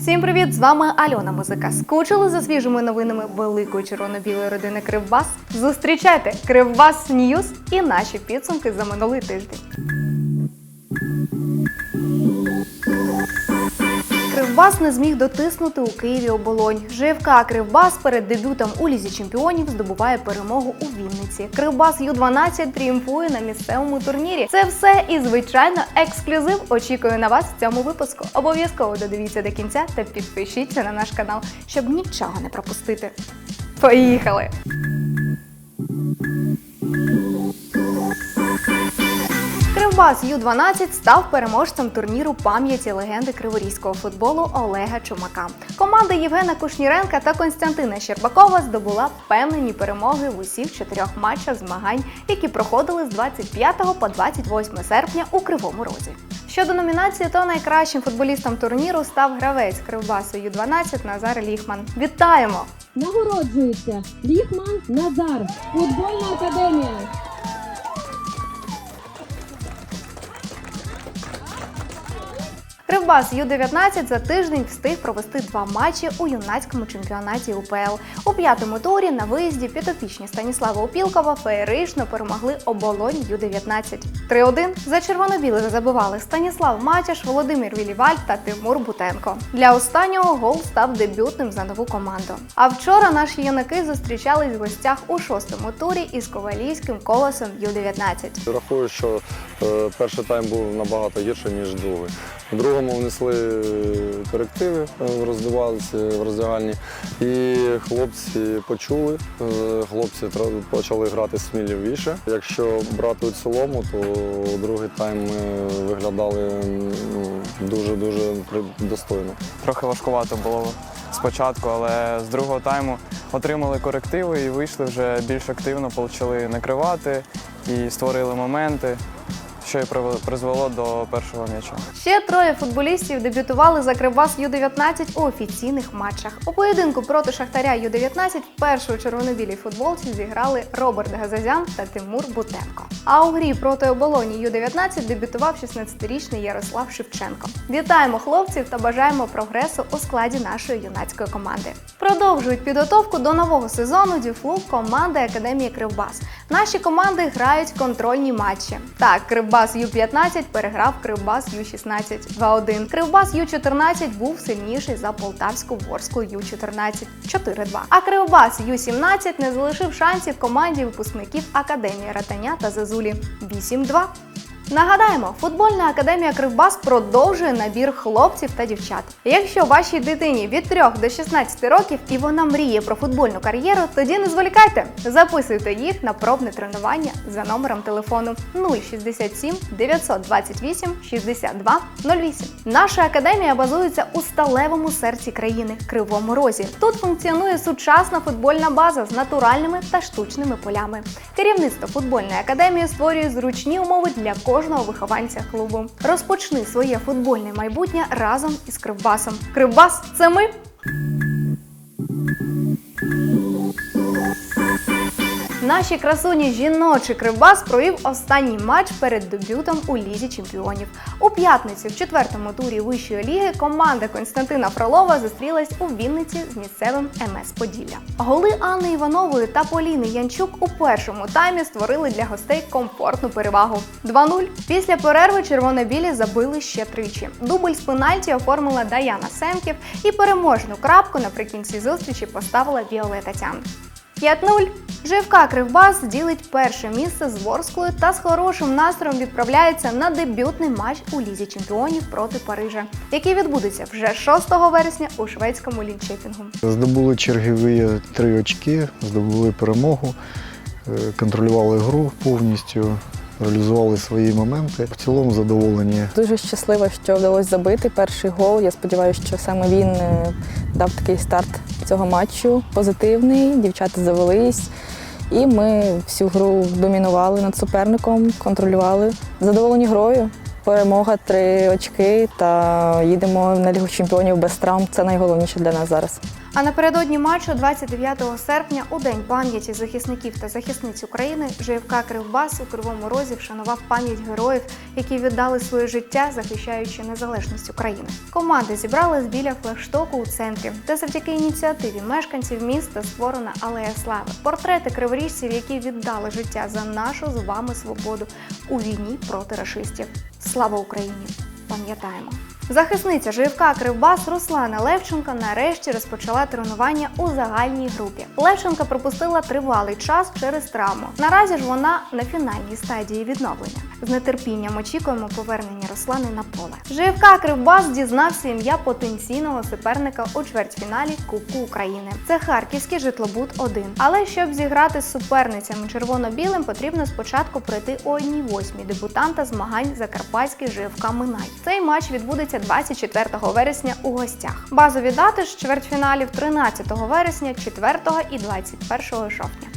Всім привіт! З вами Альона Музика. Скучили за свіжими новинами великої червоно-білої родини Кривбас? Зустрічайте Кривбас Ньюз і наші підсумки за минулий тиждень. Кривбас не зміг дотиснути у Києві оболонь. ЖФК Кривбас перед дебютом у лізі чемпіонів здобуває перемогу у Вінниці. Кривбас Ю-12 тріумфує на місцевому турнірі. Це все і звичайно ексклюзив. Очікую на вас в цьому випуску. Обов'язково додивіться до кінця та підпишіться на наш канал, щоб нічого не пропустити. Поїхали! Кривбас Ю-12 став переможцем турніру пам'яті легенди криворізького футболу Олега Чумака. Команда Євгена Кушніренка та Константина Щербакова здобула впевнені перемоги в усіх чотирьох матчах змагань, які проходили з 25 по 28 серпня у Кривому Розі. Щодо номінації, то найкращим футболістом турніру став гравець Кривбасу Ю-12 Назар Ліхман. Вітаємо! Нагороджується Ліхман Назар, футбольна академія. Кривбас Ю-19 за тиждень встиг провести два матчі у юнацькому чемпіонаті УПЛ. У п'ятому турі на виїзді підопічні Станіслава Упілкова феєрично перемогли оболонь Ю-19. 3-1 за червоно-білих забивали Станіслав Матяш, Володимир Віліваль та Тимур Бутенко. Для останнього гол став дебютним за нову команду. А вчора наші юнаки зустрічались в гостях у шостому турі із ковалійським колосом Ю-19. Рахую, що е, перший тайм був набагато гірший, ніж другий. У другому внесли корективи е, в роздівалці, в роздягальні, і хлопці почули. е, Хлопці почали грати сміливіше. Якщо брати у цілому, то другий тайм ми виглядали ну, дуже-дуже достойно. Трохи важкувато було спочатку, але з другого тайму отримали корективи і вийшли вже більш активно, почали накривати і створили моменти, що і призвело до першого м'яча. Ще троє футболістів дебютували за Кривбас Ю-19 у офіційних матчах. У поєдинку проти Шахтаря Ю-19 вперше у червоно-білій футболці зіграли Роберт Газазян та Тимур Бутенко. А у грі проти оболоні Ю-19 дебютував 16-річний Ярослав Шевченко. Вітаємо хлопців та бажаємо прогресу у складі нашої юнацької команди. Продовжують підготовку до нового сезону Дюфлу команди Академії Кривбас. Наші команди грають контрольні матчі. Так, Кривбас Ю-15 переграв Кривбас Ю-16 2-1. Кривбас Ю-14 був сильніший за Полтавську Ворську Ю-14 4-2. А Кривбас Ю-17 не залишив шансів команді випускників Академії Ратаня та Зазулі 8-2. Нагадаємо, футбольна академія Кривбас продовжує набір хлопців та дівчат. Якщо вашій дитині від 3 до 16 років і вона мріє про футбольну кар'єру, тоді не зволікайте. Записуйте їх на пробне тренування за номером телефону 067 928 62 08. Наша академія базується у сталевому серці країни Кривому Розі. Тут функціонує сучасна футбольна база з натуральними та штучними полями. Керівництво футбольної академії створює зручні умови для кожного вихованця клубу. Розпочни своє футбольне майбутнє разом із Кривбасом. Кривбас це ми. Наші красуні жіночий Кривбас провів останній матч перед дебютом у лізі чемпіонів. У п'ятницю в четвертому турі вищої ліги команда Константина Фролова зустрілась у Вінниці з місцевим МС Поділля. Голи Анни Іванової та Поліни Янчук у першому таймі створили для гостей комфортну перевагу. 2-0. Після перерви червоно-білі забили ще тричі. Дубль з пенальті оформила Даяна Семків і переможну крапку наприкінці зустрічі поставила Віолета Тян. 5-0. ЖФК Кривбас ділить перше місце з Ворсклою та з хорошим настроєм відправляється на дебютний матч у Лізі Чемпіонів проти Парижа, який відбудеться вже 6 вересня у шведському лінчепінгу. Здобули чергові три очки, здобули перемогу, контролювали гру повністю, реалізували свої моменти. В цілому задоволені. Дуже щаслива, що вдалося забити перший гол. Я сподіваюся, що саме він е, дав такий старт цього матчу. Позитивний, дівчата завелись. І ми всю гру домінували над суперником, контролювали. Задоволені грою. Перемога, три очки та їдемо на Лігу чемпіонів без травм. Це найголовніше для нас зараз. А напередодні матчу 29 серпня, у день пам'яті захисників та захисниць України, ЖФК Кривбас у Кривому Розі вшанував пам'ять героїв, які віддали своє життя, захищаючи незалежність України. Команди зібрались біля флагштоку у центрі, де завдяки ініціативі мешканців міста створена алея слави. Портрети криворіжців, які віддали життя за нашу з вами свободу у війні проти рашистів. Слава Україні! Пам'ятаємо. Захисниця ЖФК Кривбас Руслана Левченка нарешті розпочала тренування у загальній групі. Левченка пропустила тривалий час через травму. Наразі ж вона на фінальній стадії відновлення. З нетерпінням очікуємо повернення Руслани на поле. ЖФК Кривбас дізнався ім'я потенційного суперника у чвертьфіналі Кубку України. Це харківський житлобуд 1 Але щоб зіграти з суперницями червоно-білим, потрібно спочатку пройти у одній восьмій дебютанта змагань Закарпатський ЖФК Минай. Цей матч відбудеться 24 вересня у гостях. Базові дати ж чвертьфіналів 13 вересня, 4 і 21 жовтня.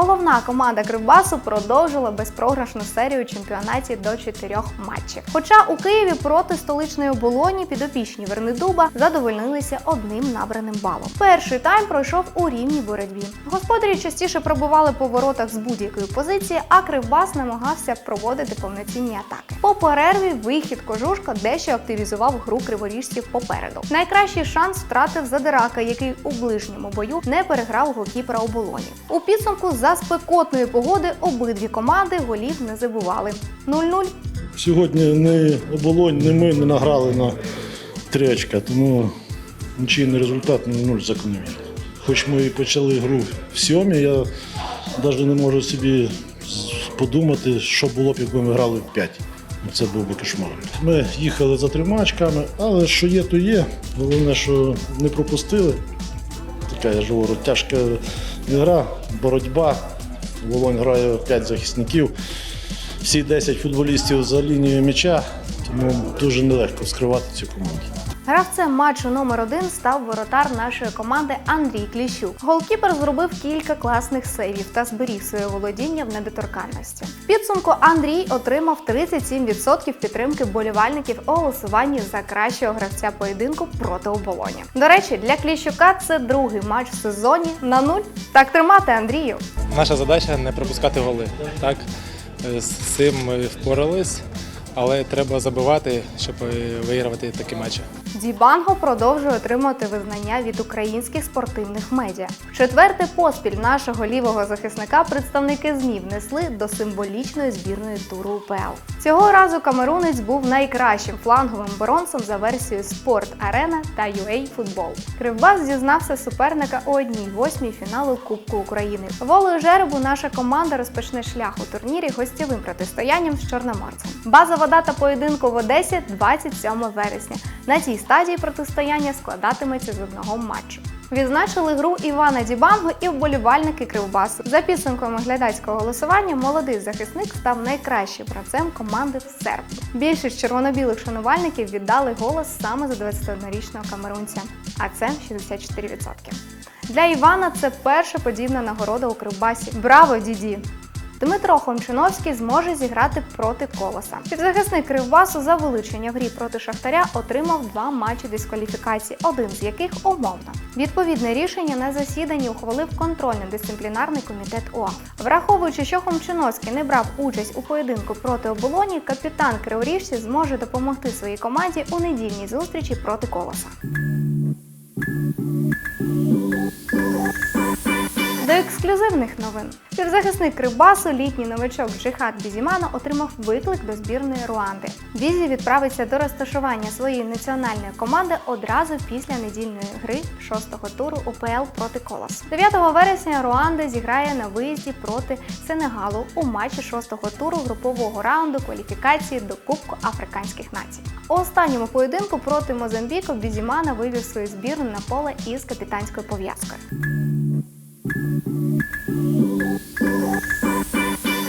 Головна команда Кривбасу продовжила безпрограшну серію у чемпіонаті до чотирьох матчів. Хоча у Києві проти столичної оболоні підопічні Вернидуба задовольнилися одним набраним балом. Перший тайм пройшов у рівній боротьбі. Господарі частіше пробували по воротах з будь-якої позиції, а Кривбас намагався проводити повноцінні атаки. По перерві вихід кожушка дещо активізував гру криворіжців попереду. Найкращий шанс втратив задирака, який у ближньому бою не переграв голкіпера оболоні. У підсумку за спекотної погоди обидві команди голів не забували. 0-0 Сьогодні не оболонь, не ми не награли на три очка, тому нічийний результат 0 закономірний. Хоч ми і почали гру в сьомій, я навіть не можу собі подумати, що було б, якби ми грали в п'ять. Це був би кошмар. Ми їхали за трьома очками, але що є, то є. Головне, що не пропустили. Така я ж говорю, тяжка гра, боротьба. Волонь грає 5 захисників всі 10 футболістів за лінією м'яча, тому дуже нелегко скривати цю команду. Гравцем матчу номер один став воротар нашої команди Андрій Кліщук. Голкіпер зробив кілька класних сейвів та зберіг своє володіння в недоторканності. В підсумку Андрій отримав 37% підтримки болівальників у голосуванні за кращого гравця поєдинку проти оболоні. До речі, для Кліщука це другий матч в сезоні на нуль. Так тримати Андрію. Наша задача не пропускати голи. Так? Е, З цим ми впорались, але треба забивати, щоб е, вигравати такі матчі. Дібанго продовжує отримувати визнання від українських спортивних медіа. В четвертий поспіль нашого лівого захисника представники ЗМІ внесли до символічної збірної туру УПЛ. Цього разу камерунець був найкращим фланговим боронцем за версією Спорт Арена та UA Футбол. Кривбас зізнався суперника у одній восьмій фіналу Кубку України. Волею жеребу наша команда розпочне шлях у турнірі гостєвим протистоянням з Чорноморцем. Базова дата поєдинку в Одесі 27 вересня. На цій стадії протистояння складатиметься з одного матчу. Відзначили гру Івана Дібанго і вболівальники Кривбасу. За підсумками глядацького голосування, молодий захисник став найкращим гравцем команди в серпні. Більшість червоно-білих шанувальників віддали голос саме за 21-річного камерунця, а це 64%. Для Івана це перша подібна нагорода у Кривбасі. Браво, діді! Дмитро Хомчиновський зможе зіграти проти колоса. Півзахисник Кривбасу за вилучення в грі проти Шахтаря отримав два матчі дискваліфікації, один з яких умовно. Відповідне рішення на засіданні ухвалив контрольно-дисциплінарний комітет УАФ. Враховуючи, що Хомчиновський не брав участь у поєдинку проти оболоні, капітан Криворіжців зможе допомогти своїй команді у недільній зустрічі проти колоса. Ексклюзивних новин. Півзахисник Кривбасу, літній новачок Джихад Бізімано отримав виклик до збірної Руанди. Бізі відправиться до розташування своєї національної команди одразу після недільної гри шостого туру УПЛ проти Колос. 9 вересня Руанда зіграє на виїзді проти Сенегалу у матчі шостого туру групового раунду кваліфікації до Кубку Африканських націй. У останньому поєдинку проти Мозамбіку Бізімана вивів свою збірну на поле із капітанською пов'язкою.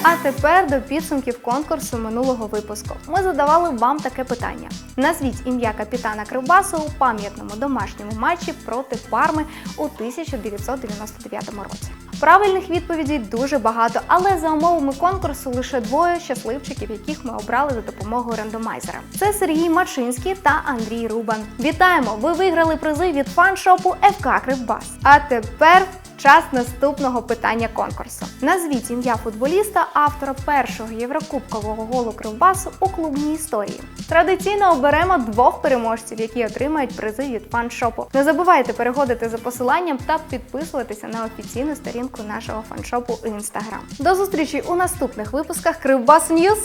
А тепер до підсумків конкурсу минулого випуску. Ми задавали вам таке питання: назвіть ім'я капітана Кривбасу у пам'ятному домашньому матчі проти Парми у 1999 році. Правильних відповідей дуже багато, але за умовами конкурсу лише двоє щасливчиків, яких ми обрали за допомогою рандомайзера. Це Сергій Мачинський та Андрій Рубан. Вітаємо! Ви виграли призи від фан-шопу ФК Кривбас. А тепер час наступного питання конкурсу. Назвіть ім'я футболіста, автора першого єврокубкового голу Кривбасу у клубній історії. Традиційно оберемо двох переможців, які отримають призи від фан-шопу. Не забувайте переходити за посиланням та підписуватися на офіційну сторінку нашого фан-шопу інстаграм. До зустрічі у наступних випусках Кривбас Ньюз!